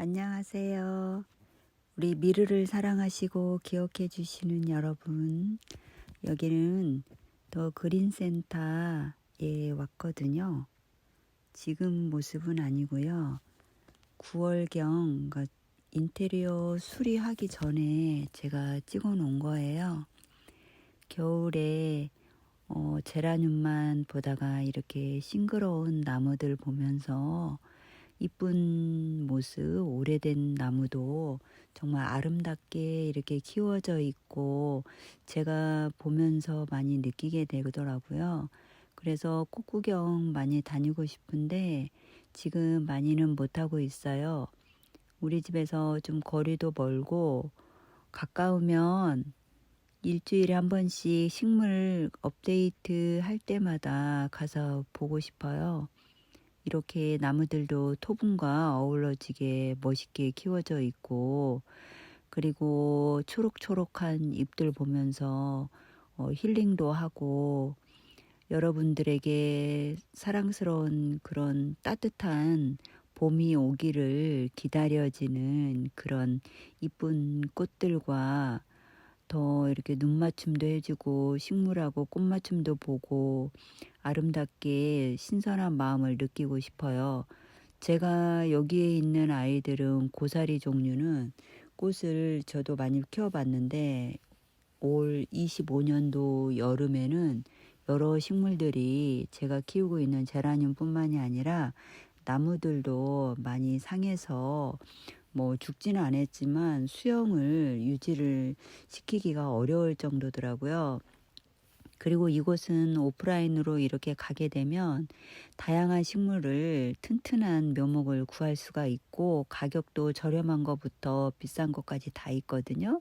안녕하세요. 우리 미르를 사랑하시고 기억해 주시는 여러분, 여기는 더 그린센터에 왔거든요. 지금 모습은 아니고요. 9월경 그러니까 인테리어 수리하기 전에 제가 찍어 놓은 거예요. 겨울에 어, 제라늄만 보다가 이렇게 싱그러운 나무들 보면서 이쁜 모습, 오래된 나무도 정말 아름답게 이렇게 키워져 있고 제가 보면서 많이 느끼게 되더라고요. 그래서 꽃구경 많이 다니고 싶은데 지금 많이는 못하고 있어요. 우리 집에서 좀 거리도 멀고 가까우면 일주일에 한 번씩 식물 업데이트 할 때마다 가서 보고 싶어요. 이렇게 나무들도 토분과 어우러지게 멋있게 키워져 있고 그리고 초록초록한 잎들 보면서 어, 힐링도 하고 여러분들에게 사랑스러운 그런 따뜻한 봄이 오기를 기다려지는 그런 이쁜 꽃들과 더 이렇게 눈맞춤도 해주고 식물하고 꽃맞춤도 보고 아름답게 신선한 마음을 느끼고 싶어요. 제가 여기에 있는 아이들은 고사리 종류는 꽃을 저도 많이 키워봤는데 올 25년도 여름에는 여러 식물들이 제가 키우고 있는 제라늄 뿐만이 아니라 나무들도 많이 상해서 뭐 죽지는 않았지만 수영을 유지를 시키기가 어려울 정도더라고요. 그리고 이곳은 오프라인으로 이렇게 가게 되면 다양한 식물을 튼튼한 묘목을 구할 수가 있고 가격도 저렴한 것부터 비싼 것까지 다 있거든요.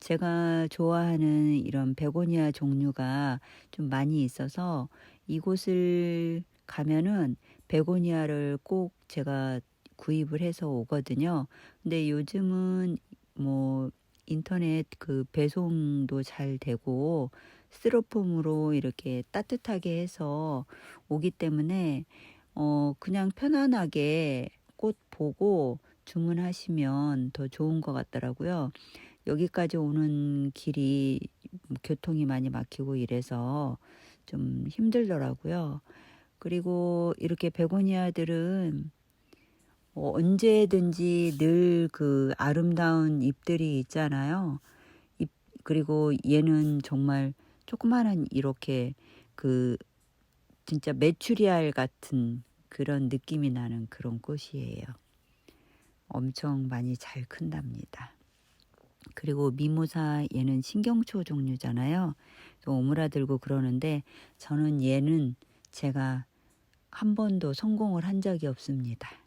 제가 좋아하는 이런 베고니아 종류가 좀 많이 있어서 이곳을 가면은 베고니아를 꼭 제가 구입을 해서 오거든요. 근데 요즘은 뭐 인터넷 그 배송도 잘 되고 스티로폼으로 이렇게 따뜻하게 해서 오기 때문에 어 그냥 편안하게 꽃 보고 주문하시면 더 좋은 것 같더라고요. 여기까지 오는 길이 교통이 많이 막히고 이래서 좀 힘들더라고요. 그리고 이렇게 베고니아들은 어, 언제든지 늘 그 아름다운 잎들이 있잖아요. 잎, 그리고 얘는 정말 조그마한 이렇게 그 진짜 메추리알 같은 그런 느낌이 나는 그런 꽃이에요. 엄청 많이 잘 큰답니다. 그리고 미모사 얘는 신경초 종류잖아요. 오므라들고 그러는데 저는 얘는 제가 한 번도 성공을 한 적이 없습니다.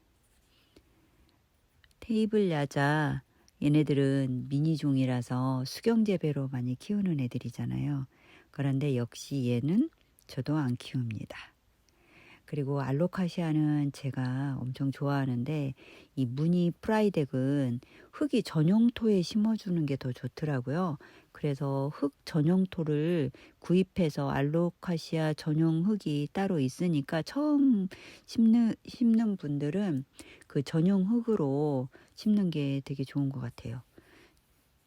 테이블 야자 얘네들은 미니종이라서 수경재배로 많이 키우는 애들이잖아요. 그런데 역시 얘는 저도 안 키웁니다. 그리고 알로카시아는 제가 엄청 좋아하는데 이 무늬 프라이덱은 흙이 전용토에 심어주는 게 더 좋더라고요. 그래서 흙 전용토를 구입해서 알로카시아 전용 흙이 따로 있으니까 처음 심는, 심는 분들은 그 전용 흙으로 심는 게 되게 좋은 것 같아요.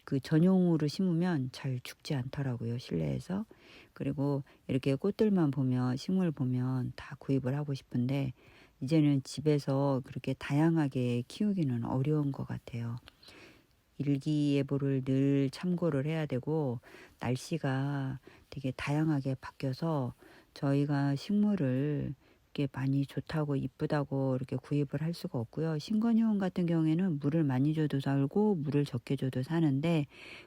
그 전용으로 심으면 잘 죽지 않더라고요, 실내에서. 그리고 이렇게 꽃들만 보면, 식물 보면 다 구입을 하고 싶은데, 이제는 집에서 그렇게 다양하게 키우기는 어려운 것 같아요. 일기예보를 늘 참고를 해야 되고, 날씨가 되게 다양하게 바뀌어서 저희가 식물을 이렇게 많이 좋다고 이쁘다고 이렇게 구입을 할 수가 없고요. 신건효원 같은 경우에는 물을 많이 줘도 살고 물을 적게 줘도 사는데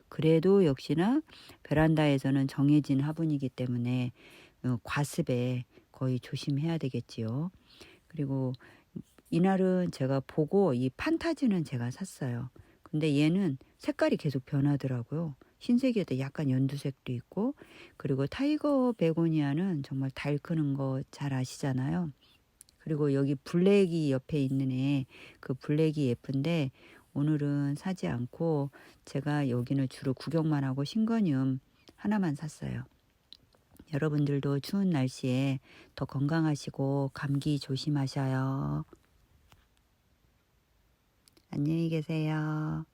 그래도 역시나 베란다에서는 정해진 화분이기 때문에 어, 과습에 거의 조심해야 되겠지요. 그리고 이날은 제가 보고 이 판타지는 제가 샀어요. 근데 얘는 색깔이 계속 변하더라고요. 흰색에도 약간 연두색도 있고 그리고 타이거 베고니아는 정말 달 크는 거 잘 아시잖아요. 그리고 여기 블랙이 옆에 있는 애 그 블랙이 예쁜데 오늘은 사지 않고 제가 여기는 주로 구경만 하고 신거늄 하나만 샀어요. 여러분들도 추운 날씨에 더 건강하시고 감기 조심하셔요. 안녕. 안녕히 계세요.